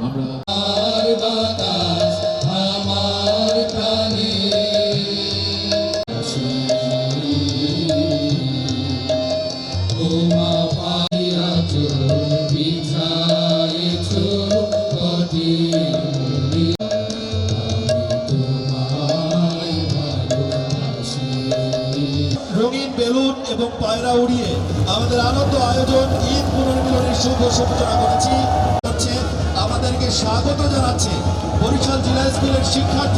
আমরা রঙিন বেলুন এবং পায়রা উড়িয়ে আমাদের আনন্দ আয়োজন ঈদ পুনর্মিলনের শুভ সূচনা করেছি। আমাদেরকে স্বাগত জানাচ্ছে বরিশাল জেলা স্কুলের শিক্ষার্থীদেরকে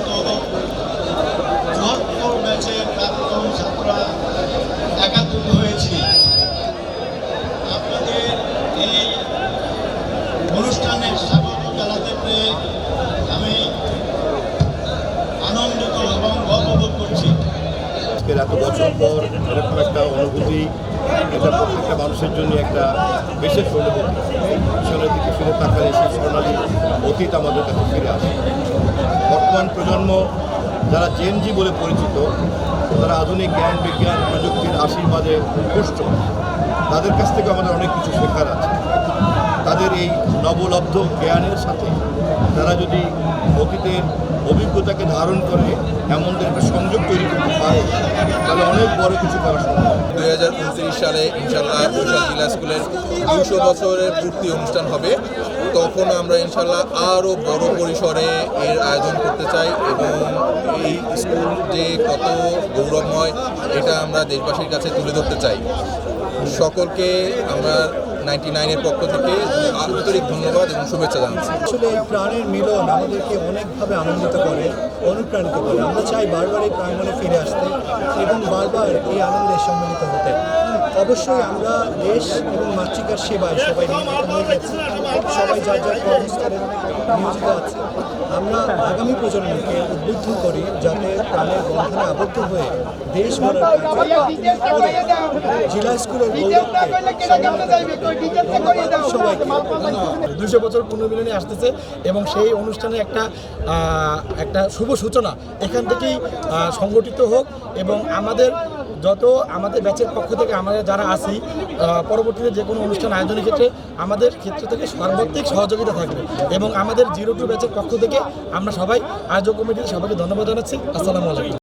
অনুষ্ঠানে স্বাগত জানাতে পেরে আমি আনন্দিত এবং গর্ববোধ করছি। আজকের এত বছর পর এরকম একটা অনুভূতি এটা প্রত্যেকটা মানুষের জন্য একটা বিশেষ অনুভূতি। পিছনের দিকে ফিরে তাকালে সেই স্বর্ণালী অতীত আমাদের কাছে ফিরে আসে। বর্তমান প্রজন্ম, যারা জেনজি বলে পরিচিত, তারা আধুনিক জ্ঞান, বিজ্ঞান, প্রযুক্তির আশীর্বাদে পুষ্ট। তাদের কাছ থেকে আমাদের অনেক কিছু শেখার আছে। তাদের এই নবলব্ধ জ্ঞানের সাথে তারা যদি অতীতের অভিজ্ঞতাকে ধারণ করে, এমনদের একটা সংযোগ তৈরি করতে পারে, তাহলে অনেক বড় কিছু করা সম্ভব। দুই হাজার উনত্রিশ সালে ইনশাল্লাহ বরিশাল জেলা স্কুলের দুশো বছরের পূর্তি অনুষ্ঠান হবে। তখন আমরা ইনশাল্লাহ আরও বড় পরিসরে এর আয়োজন করতে চাই এবং এই স্কুল যে কত গৌরবময়, এটা আমরা দেশবাসীর কাছে তুলে ধরতে চাই। সকলকে আমরা নাইনটি নাইনের পক্ষ থেকে আন্তরিক ধন্যবাদ এবং শুভেচ্ছা জানাচ্ছি। আসলে এই প্রাণের মিলন আমাদেরকে অনেকভাবে আনন্দিত করে অনুপ্রাণিত করে। আমরা চাই বারবার এই প্রাঙ্গণে ফিরে আসতে এবং বারবার এই আনন্দে সম্মিলিত হতে। অবশ্যই আমরা দেশ এবং মাতৃকার সেবায় সবাই নিয়োজিত হয়ে গেছি সবাই যার যার কর্মস্থলে নিয়োজিত আছে। আমরা আগামী প্রজন্মকে উদ্বুদ্ধ করি যাতে প্রাণের বন্ধনে আবদ্ধ হয়ে দেশ গড়ার করে জেলা স্কুলের গৌরবকে দুশো বছর পুনর্মিলনী আসতেছে এবং সেই অনুষ্ঠানে একটা একটা শুভ সূচনা এখান থেকেই সংগঠিত হোক এবং আমাদের যত আমাদের ব্যাচের পক্ষ থেকে আমরা যারা আহ, পরবর্তীতে যে কোনো অনুষ্ঠান আয়োজনের ক্ষেত্রে আমাদের ক্ষেত্র থেকে সর্বাত্মিক সহযোগিতা থাকবে এবং আমাদের জিরো টু ব্যাচের পক্ষ থেকে আমরা সবাই আয়োজক কমিটির সবাইকে ধন্যবাদ জানাচ্ছি। আসসালামু আলাইকুম।